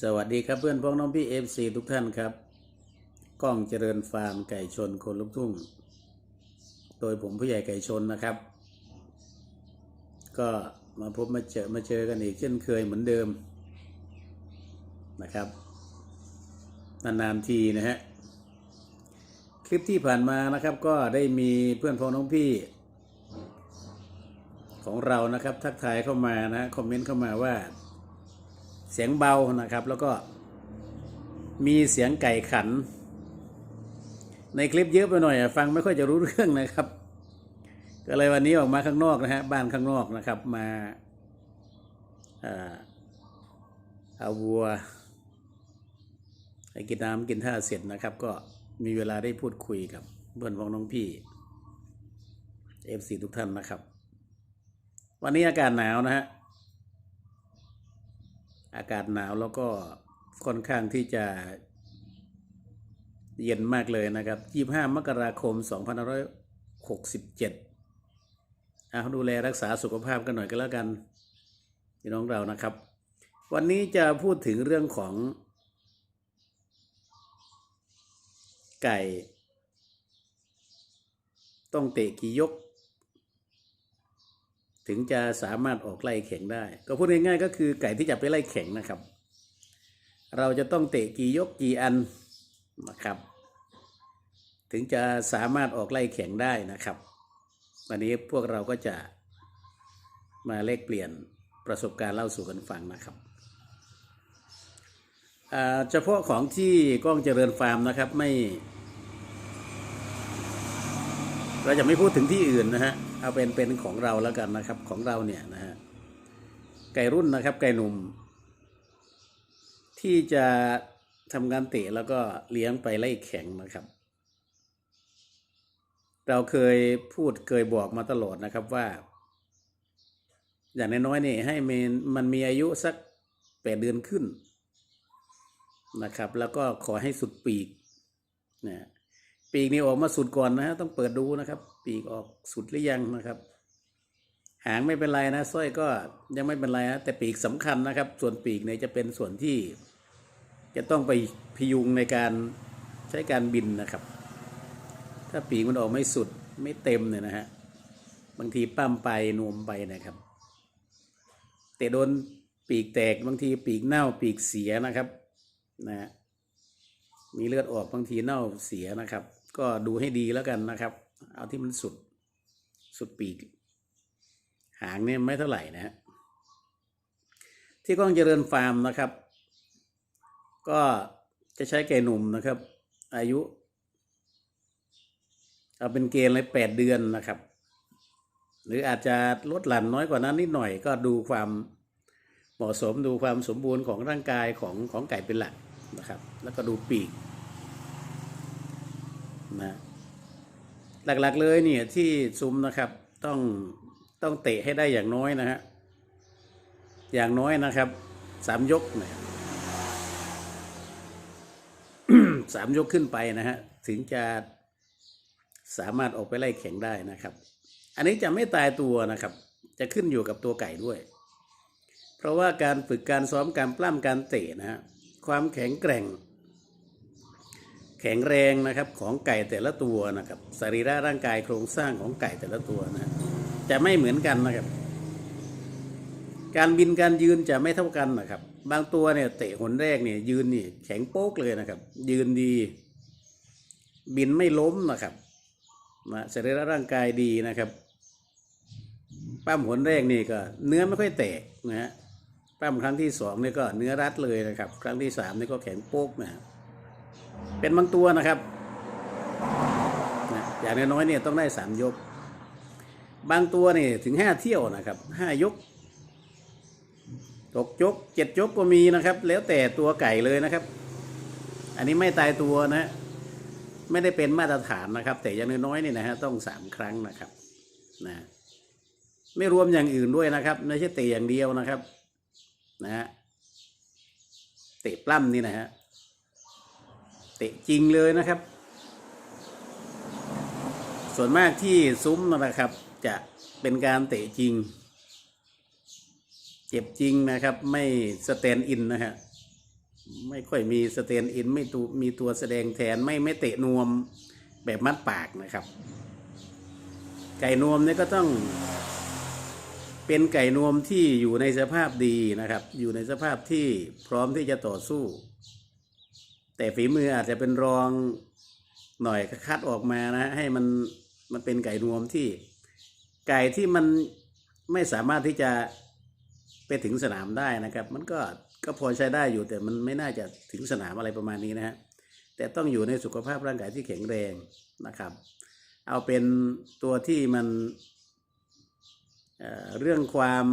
สวัสดีครับเพื่อนพ้องน้องพี่เอฟซีทุกท่านครับก้องเจริญฟาร์มไก่ชนคนลุกทุ่ง โดยผมผู้ใหญ่ไก่ชนนะครับ ก็มาพบมาเจอมาเจอกันอีกเช่นเคยเหมือนเดิมนะครับนานๆทีนะฮะคลิปที่ผ่านมานะครับก็ได้มีเพื่อนพ้องน้องพี่ ของเรานะครับทักทายเข้ามานะคอมเมนต์เข้ามาว่า เสียงเบานะครับ แล้วก็มีเสียงไก่ขัน ในคลิปเยอะไปหน่อยอะฟังไม่ค่อยจะรู้เรื่องนะครับ ก็เลยวันนี้ออกมาข้างนอกนะฮะบ้านข้างนอกนะครับมาเอาวัวให้กินน้ำกินท่าเสร็จนะครับ ก็มีเวลาได้พูดคุยกับเพื่อนพ้องน้องพี่เอฟซีทุกท่านนะครับ วันนี้อากาศหนาวนะฮะ อากาศหนาวแล้วก็ค่อนข้างที่จะเย็นมากเลยนะครับ 25 มกราคม 2567เอาดูแลรักษาสุขภาพกันหน่อยก็แล้วกันพี่น้องเรานะครับ วันนี้จะพูดถึงเรื่องของ ไก่ ต้องเตะกี่ยก ถึงจะสามารถออกไล่แข่งได้ ก็พูดง่ายๆก็คือไก่ที่จะไปไล่แข่งนะครับ เราจะต้องเตะกี่ยกกี่อันนะครับ ถึงจะสามารถออกไล่แข่งได้นะครับ วันนี้พวกเราก็จะมาเลกเปลี่ยนประสบการณ์เล่าสู่กันฟังนะครับเฉพาะของที่กล้องเจริญฟาร์มนะครับไม่ เราจะไม่พูดถึงที่อื่นนะฮะ เอาเป็นเป็นของเราแล้วกันนะครับ ของเราเนี่ยนะฮะไก่รุ่นนะครับ ไก่หนุ่ม ที่จะทำงานเตะแล้วก็เลี้ยงไปไล่แข่งนะครับ เราเคยพูดเคยบอกมาตลอดนะครับว่า อย่างน้อยๆนี่ให้มันมันมีอายุสักแปดเดือนขึ้นนะครับ แล้วก็ขอให้สุดปีกนะ ปีกนี่ออกมาสุดก่อนนะฮะต้องเปิดดูนะครับ ปีกออกสุดหรือยังนะครับ หางไม่เป็นไรนะสร้อยก็ยังไม่เป็นไรนะแต่ปีกสำคัญนะครับ ส่วนปีกเนี่ยจะเป็นส่วนที่ จะต้องไปพยุงในการใช้การบินนะครับ ถ้าปีกมันออกไม่สุดไม่เต็มเนี่ยนะฮะบางทีปั้มไปนวมไปนะครับ แต่โดนปีกแตกบางทีปีกเน่าปีกเสียนะครับนะฮะมีเลือดออกบางทีเน่าเสียนะครับ ก็ดูให้ดีแล้วกันนะครับ เอาที่มันสุดสุดปีก หางเนี่ยไม่เท่าไหร่นะฮะที่กล้องเจริญฟาร์มนะครับ ก็จะใช้ไก่หนุ่มนะครับ อายุ เอาเป็นเกณฑ์เลยแปดเดือนนะครับ หรืออาจจะลดหลั่นน้อยกว่านั้นนิดหน่อย ก็ดูความเหมาะสมดูความสมบูรณ์ของร่างกายของของไก่เป็นหลักนะครับ แล้วก็ดูปีก นะหลักๆเลยเนี่ยที่ซุ้มนะครับต้องต้องเตะให้ได้อย่างน้อยนะฮะอย่างน้อยนะครับสามยกเนี่ยสามยกขึ้นไปนะฮะถึงจะสามารถออกไปไล่แข่งได้นะครับ อันนี้จะไม่ตายตัวนะครับ จะขึ้นอยู่กับตัวไก่ด้วย เพราะว่าการฝึกการซ้อมการปล้ำการเตะนะฮะความแข็งแกร่ง แข็งแรงนะครับของไก่แต่ละตัวนะครับสรีระร่างกายโครงสร้างของไก่แต่ละตัวนะจะไม่เหมือนกันนะครับ การบินการยืนจะไม่เท่ากันนะครับ บางตัวเนี่ยเตะหนแรกเนี่ยยืนนี่แข็งโป๊กเลยนะครับ ยืนดี บินไม่ล้มนะครับนะสรีระร่างกายดีนะครับปั้มหนแรกนี่ก็ เนื้อไม่ค่อยแตกนะฮะปั้มครั้งที่สองนี่ก็เนื้อรัดเลยนะครับ ครั้งที่สามนี่ก็แข็งโป๊กนะฮะ เป็นบางตัวนะครับ อย่างน้อยๆเนี่ยต้องได้สามยก บางตัวนี่ถึงห้าเที่ยวนะครับห้ายกหกยกเจ็ดยกก็มีนะครับ แล้วแต่ตัวไก่เลยนะครับ อันนี้ไม่ตายตัวนะ ไม่ได้เป็นมาตรฐานนะครับ แต่อย่างน้อยๆนี่นะฮะต้องสามครั้งนะครับนะไม่รวมอย่างอื่นด้วยนะครับไม่ใช่เตะอย่างเดียวนะครับ นะฮะเตะปล้ำนี่นะฮะ ตะจริงเลยนะครับ ส่วนมากที่ซุ้มนะครับ จะเป็นการเตะจริง เจ็บจริงนะครับ ไม่สแตนอินนะฮะไม่ค่อยมีสเตนอินไม่ตัวมีตัวแสดงแทนไม่ไม่เตะนวมแบบมัดปากนะครับ ไก่นวมเนี่ยก็ต้อง เป็นไก่นวมที่อยู่ในสภาพดีนะครับ อยู่ในสภาพที่พร้อมที่จะต่อสู้ แต่ฝีมืออาจจะเป็นรองหน่อยก็คัดออกมานะให้มันมันเป็นไก่นวมที่ ไก่ที่มันไม่สามารถที่จะไปถึงสนามได้นะครับ มันก็ก็พอใช้ได้อยู่แต่มันไม่น่าจะถึงสนามอะไรประมาณนี้นะฮะแต่ต้องอยู่ในสุขภาพร่างกายที่แข็งแรงนะครับ เอาเป็นตัวที่มันเเรื่องความ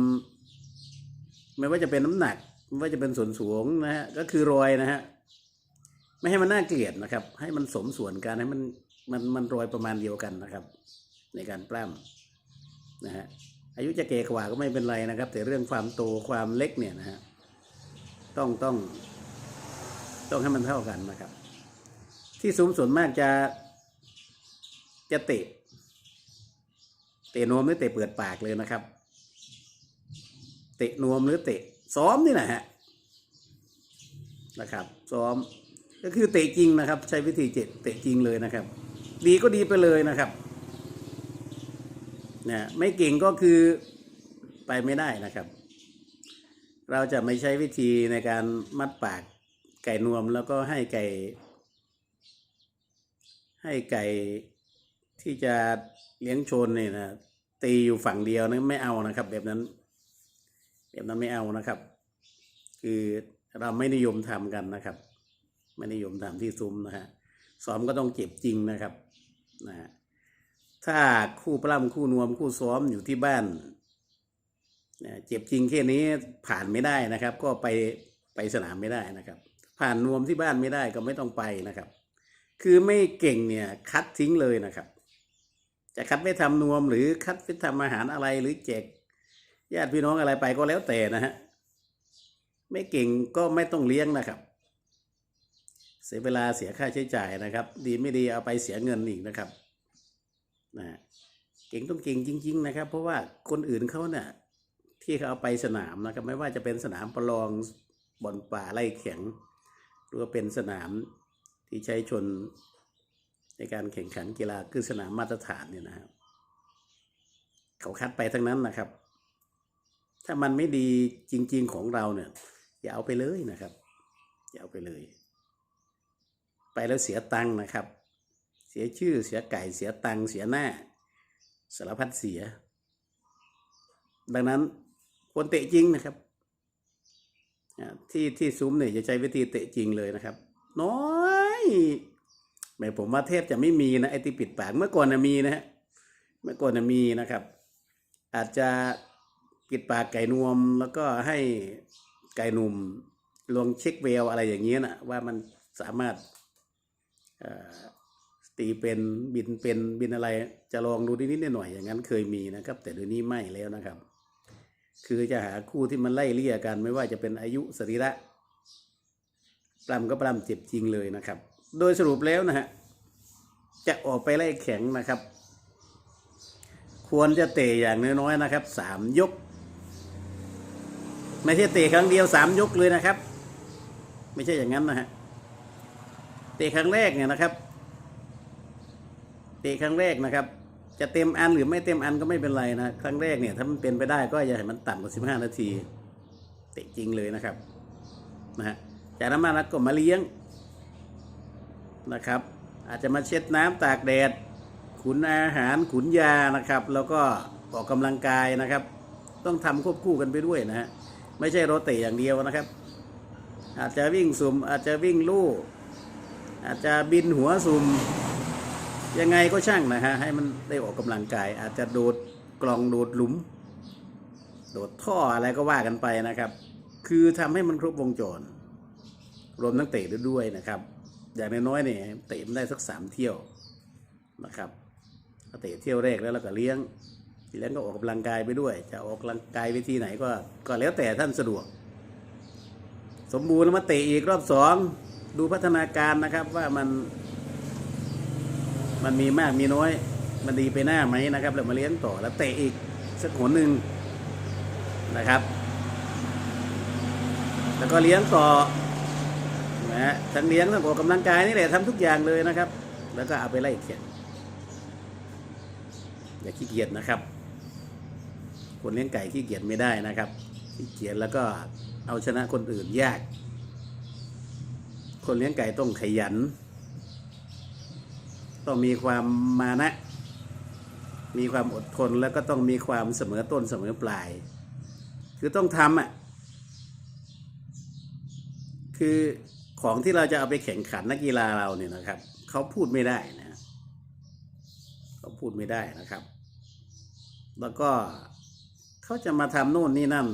ไม่ว่าจะเป็นน้ำหนัก ไม่ว่าจะเป็นส่วนสูงนะฮะก็คือรอยนะฮะ ไม่ให้มันน่าเกลียดนะครับ ให้มันสมส่วนกันให้มันมันมันรอยประมาณเดียวกันนะครับ ในการปล้ำนะฮะอายุจะเกกว่าก็ไม่เป็นไรนะครับ แต่เรื่องความโตความเล็กเนี่ยนะฮะต้องต้อง ต้องให้มันเท่ากันนะครับ ที่ซุ้มส่วนมากจะจะเตะ เตะนวมหรือเตะเปิดปากเลยนะครับ เตะนวมหรือเตะซ้อมนี่นะฮะนะครับ ซ้อม ก็คือเตะจริงนะครับ ใช้วิธีเจ็ดเตะจริงเลยนะครับ ดีก็ดีไปเลยนะครับนะไม่เก่งก็คือไปไม่ได้นะครับ เราจะไม่ใช้วิธีในการมัดปากไก่นวมแล้วก็ให้ไก่ ให้ไก่ที่จะเลี้ยงชนเนี่ยนะตีอยู่ฝั่งเดียวนะไม่เอานะครับ แบบนั้น แบบนั้นไม่เอานะครับ คือเราไม่นิยมทำกันนะครับ ไม่นิยมทำที่ซุ้มนะฮะซ้อมก็ต้องเจ็บจริงนะครับนะฮะถ้าคู่ปล้ำคู่นวมคู่ซ้อมอยู่ที่บ้านนะเจ็บจริงแค่นี้ผ่านไม่ได้นะครับ ก็ไปไปสนามไม่ได้นะครับ ผ่านนวมที่บ้านไม่ได้ก็ไม่ต้องไปนะครับ คือไม่เก่งเนี่ยคัดทิ้งเลยนะครับ จะคัดไม่ทำนวมหรือคัดไปทำอาหารอะไรหรือแจกญาติพี่น้องอะไรไปก็แล้วแต่นะฮะไม่เก่งก็ไม่ต้องเลี้ยงนะครับ เสียเวลาเสียค่าใช้จ่ายนะครับ ดีไม่ดีเอาไปเสียเงินอีกนะครับนะเก่งต้องเก่งจริง ๆ นะครับ เพราะว่าคนอื่นเขาเนี่ยที่เขาเอาไปสนามนะครับ ไม่ว่าจะเป็นสนามประลองบอลป่าไล่แข็งหรือว่าเป็นสนามที่ใช้ชนในการแข่งขันกีฬาคือสนามมาตรฐานเนี่ยนะครับเขาคัดไปทั้งนั้นนะครับ ถ้ามันไม่ดีจริง ๆของเราเนี่ยอย่าเอาไปเลยนะครับ อย่าเอาไปเลย ไปแล้วเสียตังค์นะครับ เสียชื่อเสียไก่เสียตังค์เสียหน้า สารพัดเสีย ดังนั้นควรเตะจริงนะครับที่ที่ซุ้มเนี่ยจะใช้วิธีเตะจริงเลยนะครับ น้อยแม่ผมว่าเทพจะไม่มีนะไอ้ที่ปิดปากเมื่อก่อนนะมีนะฮะเมื่อก่อนนะมีนะครับ อาจจะปิดปากไก่นวมแล้วก็ให้ไก่หนุ่มลองเช็คเวลอะไรอย่างเงี้ยนะว่ามันสามารถ ตีเป็นบินเป็นบินอะไรจะลองดูนิดๆหน่อยๆอย่างนั้นเคยมีนะครับ แต่เดี๋ยวนี้ไม่แล้วนะครับ คือจะหาคู่ที่มันไล่เลี่ยกัน ไม่ว่าจะเป็นอายุสรีระปล้ำก็ปล้ำเจ็บจริงเลยนะครับ โดยสรุปแล้วนะฮะจะออกไปไล่แข็งนะครับ ควรจะเตะอย่างน้อยๆนะครับสามยก ไม่ใช่เตะครั้งเดียวสามยกเลยนะครับ ไม่ใช่อย่างนั้นนะฮะ เตะครั้งแรกเนี่ยนะครับ เตะครั้งแรกนะครับ จะเต็มอันหรือไม่เต็มอันก็ไม่เป็นไรนะครั้งแรกเนี่ย ถ้ามันเป็นไปได้ก็อย่าให้มันต่ำกว่าสิบห้านาที เตะจริงเลยนะครับนะฮะจากนั้นมาแล้วก็มาเลี้ยงนะครับ อาจจะมาเช็ดน้ำตากแดด ขุนอาหารขุนยานะครับ แล้วก็ออกกำลังกายนะครับ ต้องทำควบคู่กันไปด้วยนะฮะไม่ใช่รถเตะอย่างเดียวนะครับ อาจจะวิ่งสุ่มอาจจะวิ่งลู่ อาจจะบินหัวสุ่มยังไงก็ช่างนะฮะให้มันได้ออกกำลังกาย อาจจะโดดกล่องโดดหลุม โดดท่ออะไรก็ว่ากันไปนะครับ คือทำให้มันครบวงจร รวมทั้งเตะด้วยนะครับ อย่างน้อยๆเนี่ยเตะมันได้สักสามเที่ยวนะครับเตะเที่ยวแรกแล้วเราก็เลี้ยงทีเลี้ยงก็ออกกำลังกายไปด้วย จะออกกำลังกายวิธีไหนก็ก็แล้วแต่ท่านสะดวก สมบูรณ์แล้วมาเตะอีกรอบสอง ดูพัฒนาการนะครับว่ามัน มันมีมากมีน้อย มันดีไปหน้าไหมนะครับแล้วมาเลี้ยงต่อแล้วเตะอีกสักหนหนึ่งนะครับ แล้วก็เลี้ยงต่อนะฮะทั้งเลี้ยงทั้งออกกำลังกายนี่แหละทำทุกอย่างเลยนะครับ แล้วก็เอาไปไล่แข่งอย่าขี้เกียจนะครับ คนเลี้ยงไก่ขี้เกียจไม่ได้นะครับขี้เกียจแล้วก็เอาชนะคนอื่นยาก คนเลี้ยงไก่ต้องขยัน ต้องมีความมานะ มีความอดทนแล้วก็ต้องมีความเสมอต้นเสมอปลาย คือต้องทำอะ คือของที่เราจะเอาไปแข่งขันนักกีฬาเราเนี่ยนะครับ เขาพูดไม่ได้นะเขาพูดไม่ได้นะครับ แล้วก็เขาจะมาทำโน่นนี่นั่น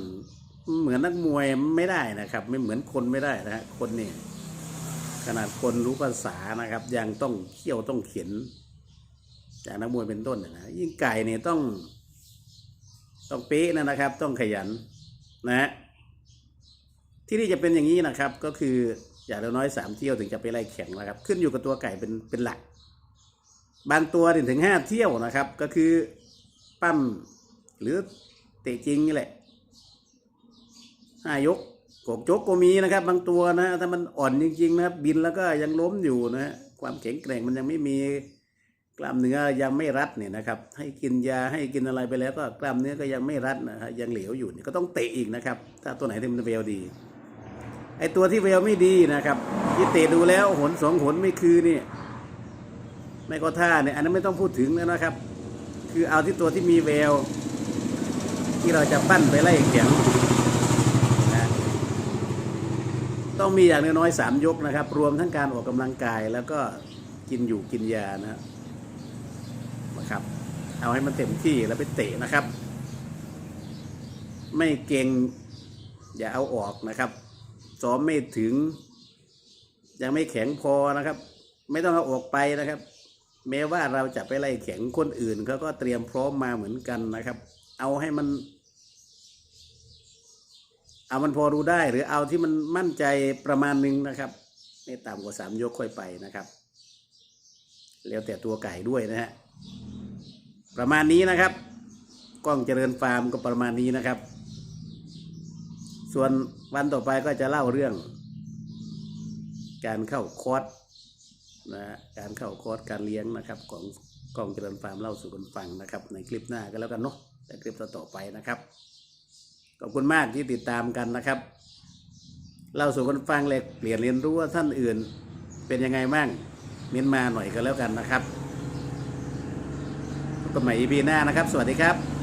เหมือนนักมวยไม่ได้นะครับ ไม่เหมือนคนไม่ได้นะฮะคนนี่ ขนาดคนรู้ภาษานะครับ ยังต้องเขี่ยวต้องเขียนจากนักมวยเป็นต้นนะนะ ยิ่งไก่เนี่ยต้อง ต้องเป๊ะนะนะครับ ต้องขยันนะฮะที่นี่จะเป็นอย่างนี้นะครับ ก็คืออย่างน้อยสามเที่ยวถึงจะไปไล่แข่งนะครับ ขึ้นอยู่กับตัวไก่เป็นเป็นหลัก บางตัวถึงถึงห้าเที่ยวนะครับ ก็คือปั้มหรือเตะจริงนี่แหละห้ายก กกจกก็มีนะครับ บางตัวนะถ้ามันอ่อนจริงๆนะครับบินแล้วก็ยังล้มอยู่นะความแข็งแกร่งมันยังไม่มีกล้ามเนื้อยังไม่รัดเนี่ยนะครับ ให้กินยาให้กินอะไรไปแล้วก็กล้ามเนื้อก็ยังไม่รัดนะฮะยังเหลวอยู่ก็ต้องเตะอีกนะครับ ถ้าตัวไหนที่มันเวลดี ไอตัวที่เวลไม่ดีนะครับที่เตะดูแล้วหนสองหนไม่คือนี่ไม่ก็ท่าเนี่ยอันนั้นไม่ต้องพูดถึงแล้วนะครับ คือเอาที่ตัวที่มีเวลที่เราจะปั้นไปไล่แข่งนะ ต้องมีอย่างน้อยๆสามยกนะครับ รวมทั้งการออกกำลังกายแล้วก็กินอยู่กินยานะครับนะครับ เอาให้มันเต็มที่แล้วไปเตะนะครับ ไม่เก่งอย่าเอาออกนะครับซ้อมไม่ถึง ยังไม่แข็งพอนะครับ ไม่ต้องเอาออกไปนะครับ แม้ว่าเราจะไปไล่แข่งคนอื่นเขาก็เตรียมพร้อมมาเหมือนกันนะครับ เอาให้มัน เอามันพอรู้ได้หรือเอาที่มันมั่นใจประมาณหนึงนะครับไม่ต่ำกว่าสามยกค่อยไปนะครับ แล้วแต่ตัวไก่ด้วยนะฮะประมาณนี้นะครับ กล้องเจริญฟาร์มก็ประมาณนี้นะครับ ส่วนวันต่อไปก็จะเล่าเรื่อง การเข้าคอร์สนะฮะการเข้าคอร์สการเลี้ยงนะครับ ของกล้องเจริญฟาร์มเล่าสู่กันฟังนะครับ ในคลิปหน้าก็แล้วกันเนาะแต่คลิปต่อๆไปนะครับ ขอบคุณมากที่ติดตามกันนะครับเล่าสู่คนฟังเลยเปลี่ยนเรียนรู้ว่าท่านอื่นเป็นยังไงบ้างเม้นมาหน่อยก็แล้วกันนะครับพบกันใหม่ EP หน้านะครับ สวัสดีครับ